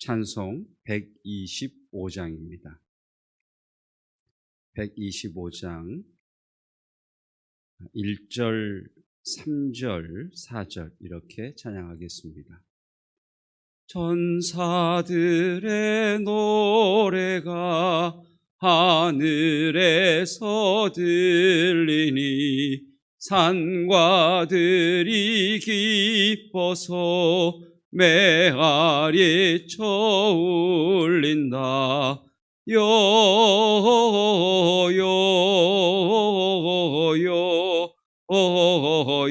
찬송 125장입니다. 125장 1절, 3절, 4절 이렇게 찬양하겠습니다. 전사들의 노래가 하늘에서 들리니 산과들이 기뻐서 메아리 쳐울린다. 요요요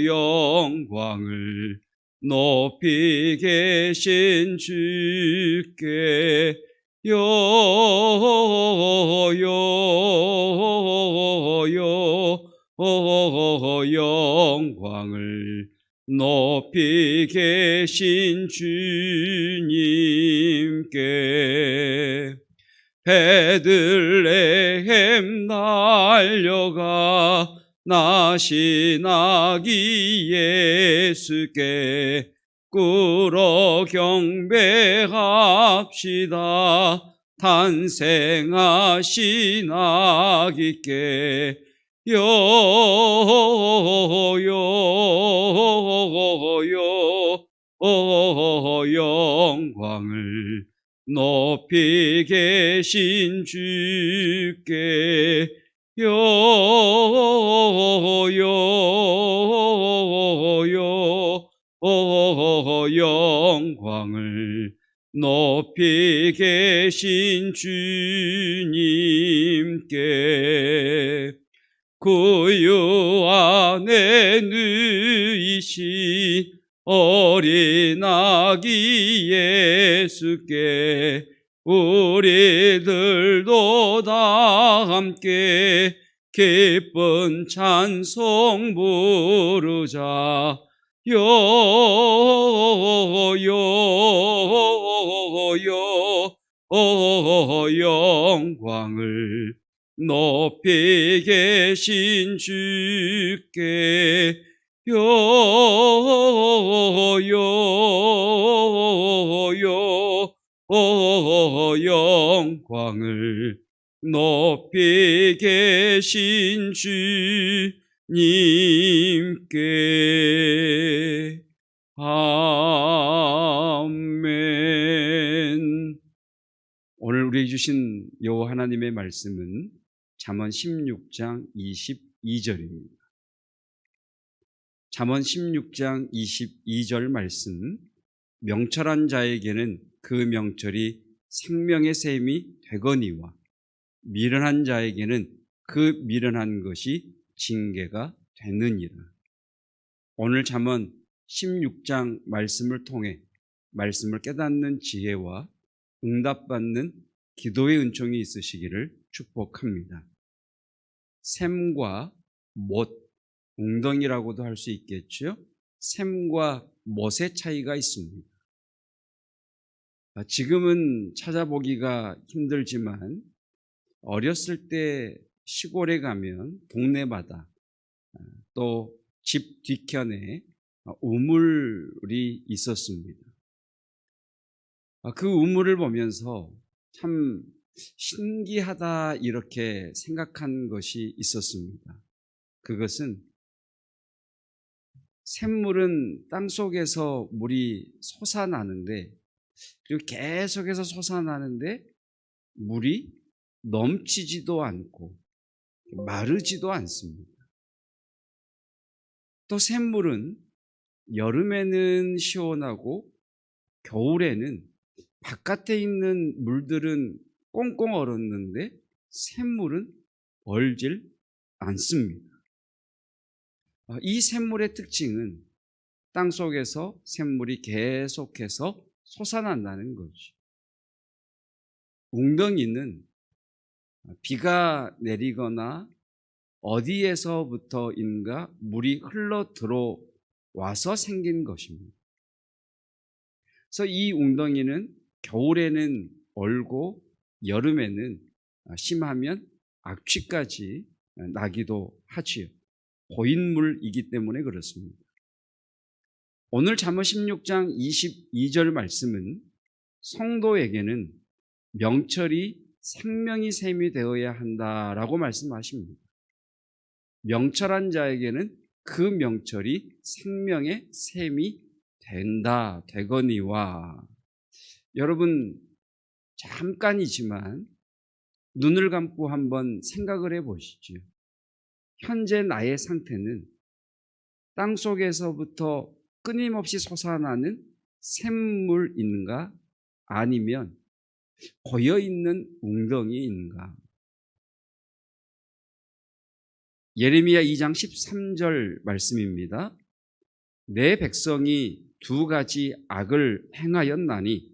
영광을 높이 계신 주께 요요요 계신 주님께 베들레헴 날려가 나신 아기 예수께 꿇어 경배합시다. 탄생하신 아기께 영광을 높이 계신 주께 요요요 영광을 높이 계신 주님께 구유 안에 누이신 어린 아기 예수께 우리들도 다 함께 기쁜 찬송 부르자 요요요 영광을 높이 계신 주께 요요요 영광을 높이 계신 주님께. 아멘. 오늘 우리 주신 여호와 하나님의 말씀은 잠언 16장 22절입니다. 잠언 16장 22절 말씀 명철한 자에게는 그 명철이 생명의 셈이 되거니와 미련한 자에게는 그 미련한 것이 징계가 되느니라. 오늘 잠언 16장 말씀을 통해 말씀을 깨닫는 지혜와 응답받는 기도의 은총이 있으시기를 축복합니다. 샘과 못, 웅덩이라고도 할 수 있겠죠. 샘과 못의 차이가 있습니다. 아, 지금은 찾아보기가 힘들지만 어렸을 때 시골에 가면 동네마다 아, 또집 뒤편에 우물이 있었습니다. 아, 그 우물을 보면서 참 신기하다 이렇게 생각한 것이 있었습니다. 그것은 샘물은 땅 속에서 물이 솟아나는데 그리고 계속해서 솟아나는데 물이 넘치지도 않고 마르지도 않습니다. 또 샘물은 여름에는 시원하고 겨울에는 바깥에 있는 물들은 꽁꽁 얼었는데 샘물은 얼질 않습니다. 아, 이 샘물의 특징은 땅 속에서 샘물이 계속해서 솟아난다는 거죠. 웅덩이는 비가 내리거나 어디에서부터인가 물이 흘러 들어와서 생긴 것입니다. 그래서 이 웅덩이는 겨울에는 얼고 여름에는 심하면 악취까지 나기도 하지요. 고인물이기 때문에 그렇습니다. 오늘 잠언 16장 22절 말씀은 성도에게는 명철이 생명이 샘이 되어야 한다라고 말씀하십니다. 명철한 자에게는 그 명철이 생명의 샘이 된다, 되거니와. 여러분, 잠깐이지만 눈을 감고 한번 생각을 해 보시죠. 현재 나의 상태는 땅 속에서부터 끊임없이 솟아나는 샘물인가 아니면 고여 있는 웅덩이인가? 예레미야 2장 13절 말씀입니다. 내 백성이 두 가지 악을 행하였나니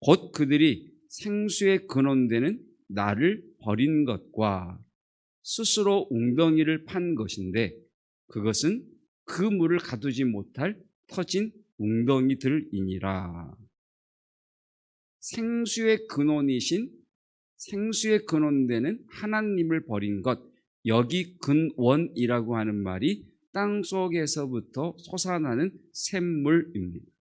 곧 그들이 생수의 근원되는 나를 버린 것과 스스로 웅덩이를 판 것인데 그것은 그 물을 가두지 못할 터진 웅덩이들이니라. 생수의 근원이신 생수의 근원되는 하나님을 버린 것 여기 근원이라고 하는 말이 땅 속에서부터 솟아나는 샘물입니다.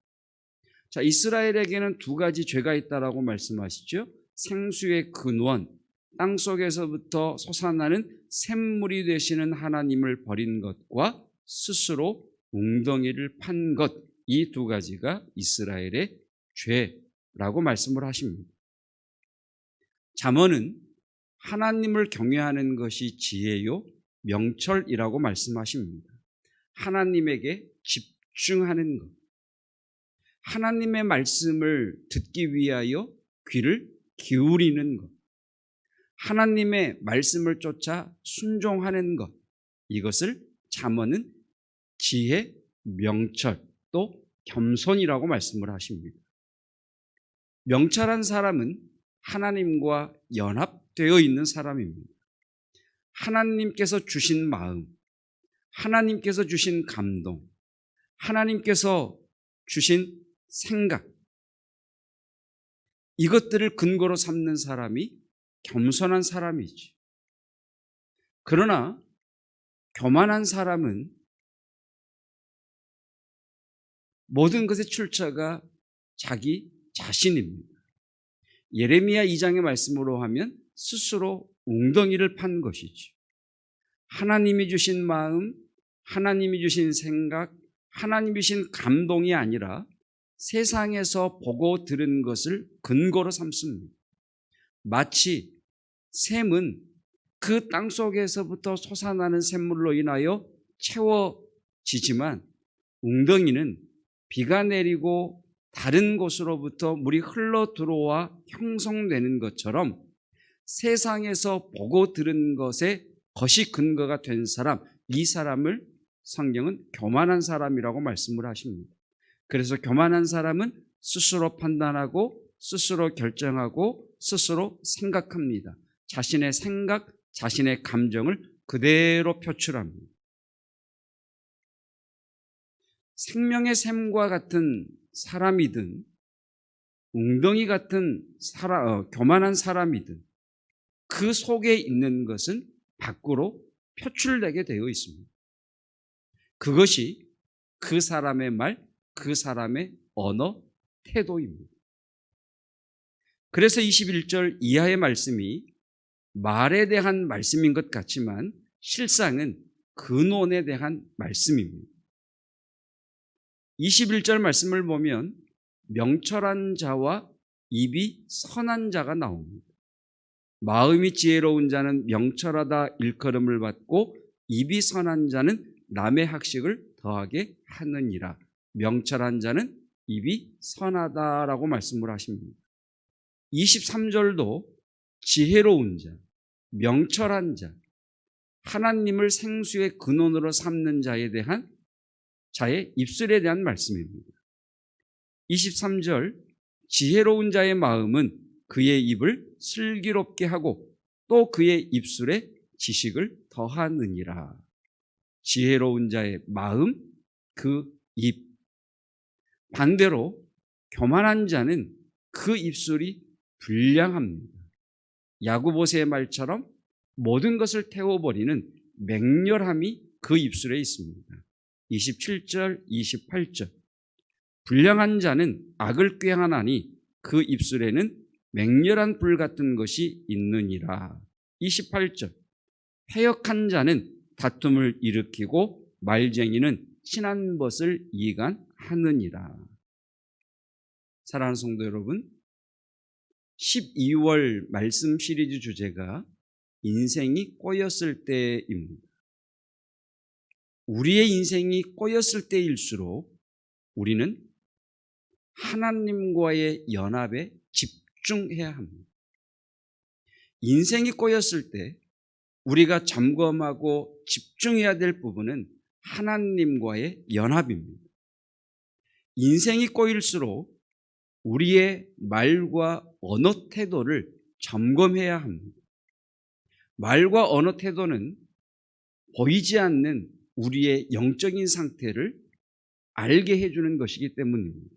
자, 이스라엘에게는 두 가지 죄가 있다라고 말씀하시죠. 생수의 근원, 땅 속에서부터 솟아나는 샘물이 되시는 하나님을 버린 것과 스스로 웅덩이를 판 것, 이 두 가지가 이스라엘의 죄라고 말씀을 하십니다. 잠언은 하나님을 경외하는 것이 지혜요, 명철이라고 말씀하십니다. 하나님에게 집중하는 것. 하나님의 말씀을 듣기 위하여 귀를 기울이는 것. 하나님의 말씀을 쫓아 순종하는 것. 이것을 잠언은 지혜, 명철, 또 겸손이라고 말씀을 하십니다. 명철한 사람은 하나님과 연합되어 있는 사람입니다. 하나님께서 주신 마음, 하나님께서 주신 감동, 하나님께서 주신 생각, 이것들을 근거로 삼는 사람이 겸손한 사람이지. 그러나 교만한 사람은 모든 것의 출처가 자기 자신입니다. 예레미야 2장의 말씀으로 하면 스스로 웅덩이를 판 것이죠. 하나님이 주신 마음, 하나님이 주신 생각, 하나님이 주신 감동이 아니라 세상에서 보고 들은 것을 근거로 삼습니다. 마치 샘은 그 땅 속에서부터 솟아나는 샘물로 인하여 채워지지만 웅덩이는 비가 내리고 다른 곳으로부터 물이 흘러 들어와 형성되는 것처럼 세상에서 보고 들은 것에 것이 근거가 된 사람, 이 사람을 성경은 교만한 사람이라고 말씀을 하십니다. 그래서 교만한 사람은 스스로 판단하고 스스로 결정하고 스스로 생각합니다. 자신의 생각, 자신의 감정을 그대로 표출합니다. 생명의 샘과 같은 사람이든 웅덩이 같은 사람, 어, 교만한 사람이든 그 속에 있는 것은 밖으로 표출되게 되어 있습니다. 그것이 그 사람의 말, 그 사람의 언어, 태도입니다. 그래서 21절 이하의 말씀이 말에 대한 말씀인 것 같지만 실상은 근원에 대한 말씀입니다. 21절 말씀을 보면 명철한 자와 입이 선한 자가 나옵니다. 마음이 지혜로운 자는 명철하다 일컬음을 받고 입이 선한 자는 남의 학식을 더하게 하느니라. 명철한 자는 입이 선하다라고 말씀을 하십니다. 23절도 지혜로운 자, 명철한 자, 하나님을 생수의 근원으로 삼는 자에 대한 자의 입술에 대한 말씀입니다. 23절 지혜로운 자의 마음은 그의 입을 슬기롭게 하고 또 그의 입술에 지식을 더하느니라. 지혜로운 자의 마음, 그 입. 반대로 교만한 자는 그 입술이 불량합니다. 야구보세의 말처럼 모든 것을 태워버리는 맹렬함이 그 입술에 있습니다. 27절, 28절. 불량한 자는 악을 꾀하나니 그 입술에는 맹렬한 불 같은 것이 있느니라. 28절. 해역한 자는 다툼을 일으키고 말쟁이는 친한 것을 이간하느니라. 사랑하는 성도 여러분, 12월 말씀 시리즈 주제가 인생이 꼬였을 때입니다. 우리의 인생이 꼬였을 때일수록 우리는 하나님과의 연합에 집중해야 합니다. 인생이 꼬였을 때 우리가 점검하고 집중해야 될 부분은 하나님과의 연합입니다. 인생이 꼬일수록 우리의 말과 언어 태도를 점검해야 합니다. 말과 언어 태도는 보이지 않는 우리의 영적인 상태를 알게 해주는 것이기 때문입니다.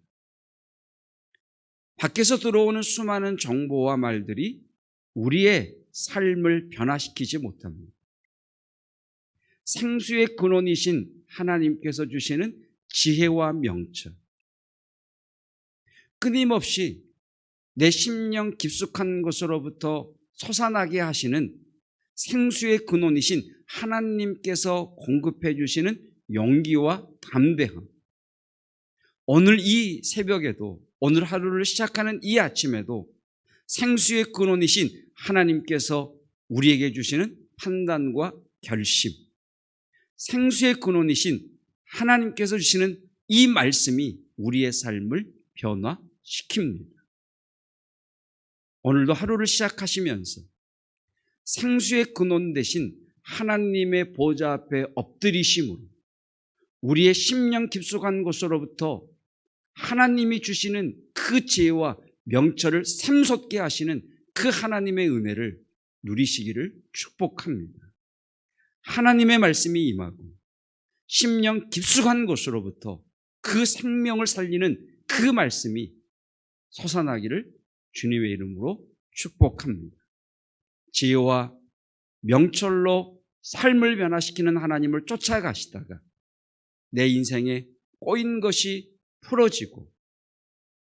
밖에서 들어오는 수많은 정보와 말들이 우리의 삶을 변화시키지 못합니다. 생수의 근원이신 하나님께서 주시는 지혜와 명철, 끊임없이 내 심령 깊숙한 곳으로부터 솟아나게 하시는 생수의 근원이신 하나님께서 공급해 주시는 용기와 담대함. 오늘 이 새벽에도 오늘 하루를 시작하는 이 아침에도 생수의 근원이신 하나님께서 우리에게 주시는 판단과 결심, 생수의 근원이신 하나님께서 주시는 이 말씀이 우리의 삶을 변화시킵니다. 오늘도 하루를 시작하시면서 생수의 근원 대신 하나님의 보좌 앞에 엎드리심으로 우리의 심령 깊숙한 곳으로부터 하나님이 주시는 그 지혜와 명철을 샘솟게 하시는 그 하나님의 은혜를 누리시기를 축복합니다. 하나님의 말씀이 임하고 심령 깊숙한 곳으로부터 그 생명을 살리는 그 말씀이 솟아나기를 주님의 이름으로 축복합니다. 지혜와 명철로 삶을 변화시키는 하나님을 쫓아가시다가 내 인생에 꼬인 것이 풀어지고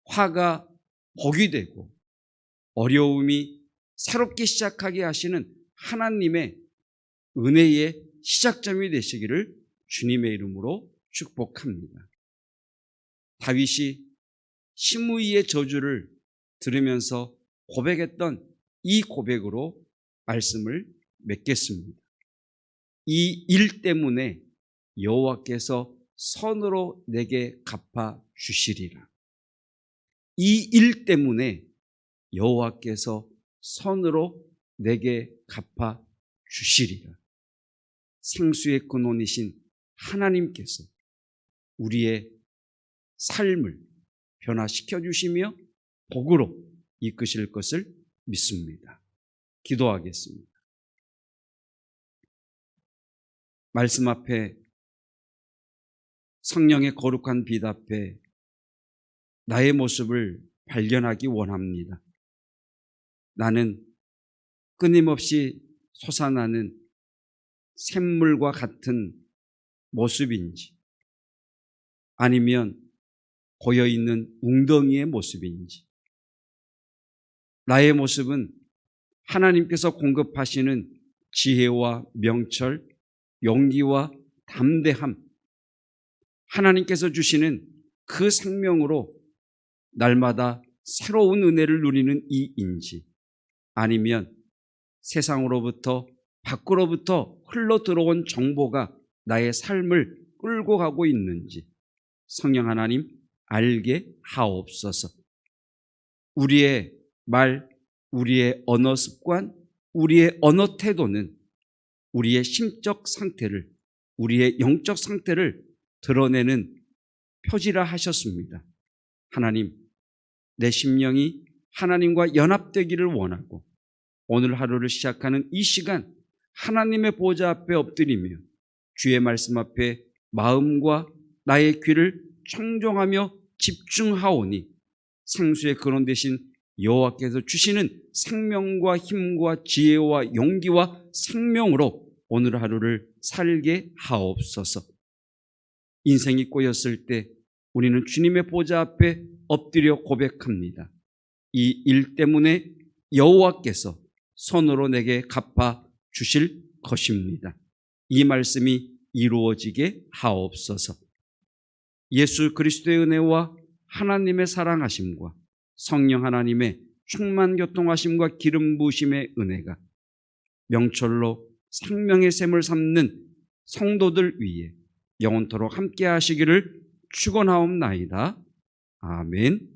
화가 복이 되고 어려움이 새롭게 시작하게 하시는 하나님의 은혜의 시작점이 되시기를 주님의 이름으로 축복합니다. 다윗이 시므이의 저주를 들으면서 고백했던 이 고백으로 말씀을 맺겠습니다. 이 일 때문에 여호와께서 선으로 내게 갚아 주시리라. 이 일 때문에 여호와께서 선으로 내게 갚아 주시리라. 생수의 근원이신 하나님께서 우리의 삶을 변화시켜 주시며 복으로 이끄실 것을 믿습니다. 기도하겠습니다. 말씀 앞에 성령의 거룩한 빛 앞에 나의 모습을 발견하기 원합니다. 나는 끊임없이 솟아나는 샘물과 같은 모습인지 아니면 고여 있는 웅덩이의 모습인지. 나의 모습은 하나님께서 공급하시는 지혜와 명철, 용기와 담대함, 하나님께서 주시는 그 생명으로 날마다 새로운 은혜를 누리는 이인지 아니면 세상으로부터 밖으로부터 흘러 들어온 정보가 나의 삶을 끌고 가고 있는지. 성령 하나님 알게 하옵소서. 우리의 말, 우리의 언어 습관, 우리의 언어 태도는 우리의 심적 상태를, 우리의 영적 상태를 드러내는 표지라 하셨습니다. 하나님, 내 심령이 하나님과 연합되기를 원하고 오늘 하루를 시작하는 이 시간 하나님의 보좌 앞에 엎드리며 주의 말씀 앞에 마음과 나의 귀를 청종하며 집중하오니 생수의 근원 대신 여호와께서 주시는 생명과 힘과 지혜와 용기와 생명으로 오늘 하루를 살게 하옵소서. 인생이 꼬였을 때 우리는 주님의 보좌 앞에 엎드려 고백합니다. 이 일 때문에 여호와께서 손으로 내게 갚아 주실 것입니다. 이 말씀이 이루어지게 하옵소서. 예수 그리스도의 은혜와 하나님의 사랑하심과 성령 하나님의 충만 교통하심과 기름 부으심의 은혜가 명철로 생명의 샘을 삼는 성도들 위에 영원토록 함께 하시기를 축원하옵나이다. 아멘.